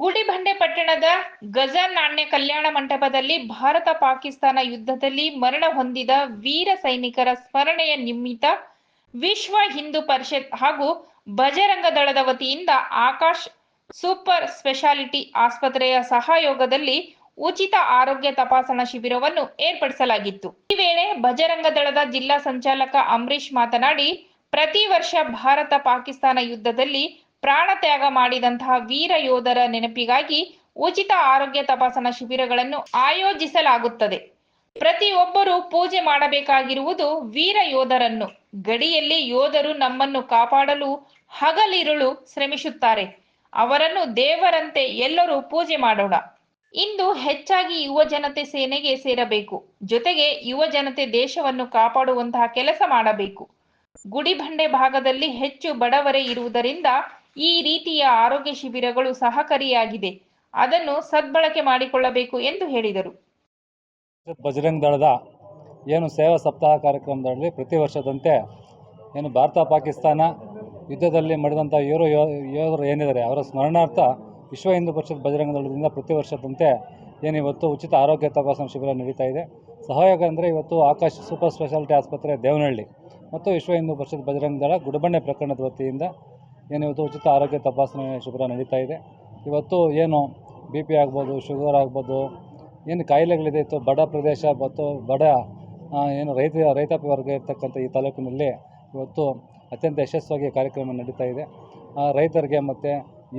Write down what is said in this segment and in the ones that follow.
ಗುಡಿಬಂಡೆ ಪಟ್ಟಣದ ಗಜ ನಾಣ್ಯ ಕಲ್ಯಾಣ ಮಂಟಪದಲ್ಲಿ ಭಾರತ ಪಾಕಿಸ್ತಾನ ಯುದ್ಧದಲ್ಲಿ ಮರಣ ಹೊಂದಿದ ವೀರ ಸೈನಿಕರ ಸ್ಮರಣೆಯ ನಿಮಿತ್ತ ವಿಶ್ವ ಹಿಂದೂ ಪರಿಷತ್ ಹಾಗೂ ಬಜರಂಗ ದಳದ ವತಿಯಿಂದ ಆಕಾಶ್ ಸೂಪರ್ ಸ್ಪೆಷಾಲಿಟಿ ಆಸ್ಪತ್ರೆಯ ಸಹಯೋಗದಲ್ಲಿ ಉಚಿತ ಆರೋಗ್ಯ ತಪಾಸಣಾ ಶಿಬಿರವನ್ನು ಏರ್ಪಡಿಸಲಾಗಿತ್ತು. ಈ ವೇಳೆ ಬಜರಂಗ ದಳದ ಜಿಲ್ಲಾ ಸಂಚಾಲಕ ಅಂಬರೀಶ್ ಮಾತನಾಡಿ, ಪ್ರತಿ ವರ್ಷ ಭಾರತ ಪಾಕಿಸ್ತಾನ ಯುದ್ಧದಲ್ಲಿ ಪ್ರಾಣ ತ್ಯಾಗ ಮಾಡಿದಂತಹ ವೀರ ಯೋಧರ ನೆನಪಿಗಾಗಿ ಉಚಿತ ಆರೋಗ್ಯ ತಪಾಸಣಾ ಶಿಬಿರಗಳನ್ನು ಆಯೋಜಿಸಲಾಗುತ್ತದೆ. ಪ್ರತಿಯೊಬ್ಬರೂ ಪೂಜೆ ಮಾಡಬೇಕಾಗಿರುವುದು ವೀರ ಯೋಧರನ್ನು. ಗಡಿಯಲ್ಲಿ ಯೋಧರು ನಮ್ಮನ್ನು ಕಾಪಾಡಲು ಹಗಲಿರುಳು ಶ್ರಮಿಸುತ್ತಾರೆ. ಅವರನ್ನು ದೇವರಂತೆ ಎಲ್ಲರೂ ಪೂಜೆ ಮಾಡೋಣ. ಇಂದು ಹೆಚ್ಚಾಗಿ ಯುವ ಜನತೆ ಸೇನೆಗೆ ಸೇರಬೇಕು. ಜೊತೆಗೆ ಯುವ ಜನತೆ ದೇಶವನ್ನು ಕಾಪಾಡುವಂತಹ ಕೆಲಸ ಮಾಡಬೇಕು. ಗುಡಿಬಂಡೆ ಭಾಗದಲ್ಲಿ ಹೆಚ್ಚು ಬಡವರೇ ಇರುವುದರಿಂದ ಈ ರೀತಿಯ ಆರೋಗ್ಯ ಶಿಬಿರಗಳು ಸಹಕಾರಿಯಾಗಿದೆ. ಅದನ್ನು ಸದ್ಬಳಕೆ ಮಾಡಿಕೊಳ್ಳಬೇಕು ಎಂದು ಹೇಳಿದರು. ಬಜರಂಗ್ ದಳದ ಏನು ಸೇವಾ ಸಪ್ತಾಹ ಕಾರ್ಯಕ್ರಮದಲ್ಲಿ ಪ್ರತಿ ವರ್ಷದಂತೆ ಏನು ಭಾರತ, ಪಾಕಿಸ್ತಾನ ಯುದ್ಧದಲ್ಲಿ ಮಡಿದಂಥ ಯೋರು ಯೋಧರು ಏನಿದ್ದಾರೆ, ಅವರ ಸ್ಮರಣಾರ್ಥ ವಿಶ್ವ ಹಿಂದೂ ಪರಿಷತ್ ಬಜರಂಗ ದಳದಿಂದ ಪ್ರತಿ ವರ್ಷದಂತೆ ಏನು ಇವತ್ತು ಉಚಿತ ಆರೋಗ್ಯ ತಪಾಸಣಾ ಶಿಬಿರ ನಡೀತಾ ಇದೆ. ಸಹಯೋಗ ಅಂದರೆ ಇವತ್ತು ಆಕಾಶ್ ಸೂಪರ್ ಸ್ಪೆಷಾಲಿಟಿ ಆಸ್ಪತ್ರೆ ದೇವನಹಳ್ಳಿ ಮತ್ತು ವಿಶ್ವ ಹಿಂದೂ ಪರಿಷತ್ ಬಜರಂಗ ದಳ ಗುಡಬಂಡೆ ಪ್ರಕರಣದ ವತಿಯಿಂದ ಏನು ಇವತ್ತು ಉಚಿತ ಆರೋಗ್ಯ ತಪಾಸಣೆ ಶಿಬಿರ ನಡೀತಾ ಇದೆ. ಇವತ್ತು ಏನು ಬಿ ಪಿ ಆಗ್ಬೋದು ಶುಗರ್ ಆಗ್ಬೋದು, ಏನು ಕಾಯಿಲೆಗಳಿದೆ ಇತ್ತು ಬಡ ಪ್ರದೇಶ ಮತ್ತು ಬಡ ಏನು ರೈತ ರೈತಾಪಿ ವರ್ಗ ಇರ್ತಕ್ಕಂಥ ಈ ತಾಲೂಕಿನಲ್ಲಿ ಇವತ್ತು ಅತ್ಯಂತ ಯಶಸ್ವಿಯಾಗಿ ಕಾರ್ಯಕ್ರಮ ನಡೀತಾ ಇದೆ. ರೈತರಿಗೆ ಮತ್ತು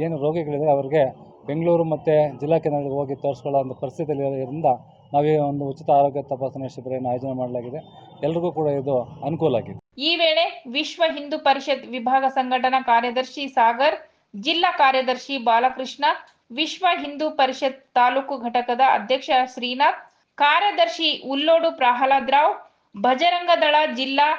ಏನು ರೋಗಿಗಳಿದೆ ಅವರಿಗೆ ಬೆಂಗಳೂರು ಮತ್ತು ಜಿಲ್ಲಾ ಕೇಂದ್ರಗಳಿಗೆ ಹೋಗಿ ತೋರಿಸ್ಕೊಳ್ಳೋ ಒಂದು ಪರಿಸ್ಥಿತಿಯಲ್ಲಿ ಇರೋದ್ರಿಂದ ನಾವೇ ಒಂದು ಉಚಿತ ಆರೋಗ್ಯ ತಪಾಸಣೆ ಶಿಬಿರವನ್ನು ಆಯೋಜನೆ ಮಾಡಲಾಗಿದೆ. ಎಲ್ರಿಗೂ ಕೂಡ ಇದು ಅನುಕೂಲ ಆಗಿದೆ. ಈ ವೇಳೆ ವಿಶ್ವ ಹಿಂದೂ ಪರಿಷತ್ ವಿಭಾಗ ಸಂಘಟನಾ ಕಾರ್ಯದರ್ಶಿ ಸಾಗರ್, ಜಿಲ್ಲಾ ಕಾರ್ಯದರ್ಶಿ ಬಾಲಕೃಷ್ಣ, ವಿಶ್ವ ಹಿಂದೂ ಪರಿಷತ್ ತಾಲೂಕು ಘಟಕದ ಅಧ್ಯಕ್ಷ ಶ್ರೀನಾಥ್, ಕಾರ್ಯದರ್ಶಿ ಉಲ್ಲೋಡು ಪ್ರಹ್ಲಾದ್ ರಾವ್ ಭಜರಂಗ ದಳ ಜಿಲ್ಲಾ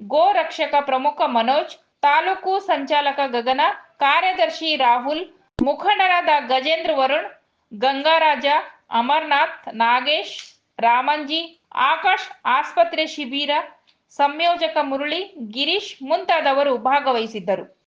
ಗೋ ರಕ್ಷಕ ಪ್ರಮುಖ ಮನೋಜ್, ತಾಲೂಕು ಸಂಚಾಲಕ ಗಗನ, ಕಾರ್ಯದರ್ಶಿ ರಾಹುಲ್, ಮುಖಂಡರಾದ ಗಜೇಂದ್ರ ವರುಣ್, ಗಂಗಾರಾಜ, ಅಮರ್ನಾಥ್, ನಾಗೇಶ್, ರಾಮಂಜಿ, ಆಕಾಶ್, ಆಸ್ಪತ್ರೆ ಶಿಬಿರ ಸಂಯೋಜಕ ಮುರಳಿ ಗಿರೀಶ್ ಮುಂತಾದವರು ಭಾಗವಹಿಸಿದ್ದರು.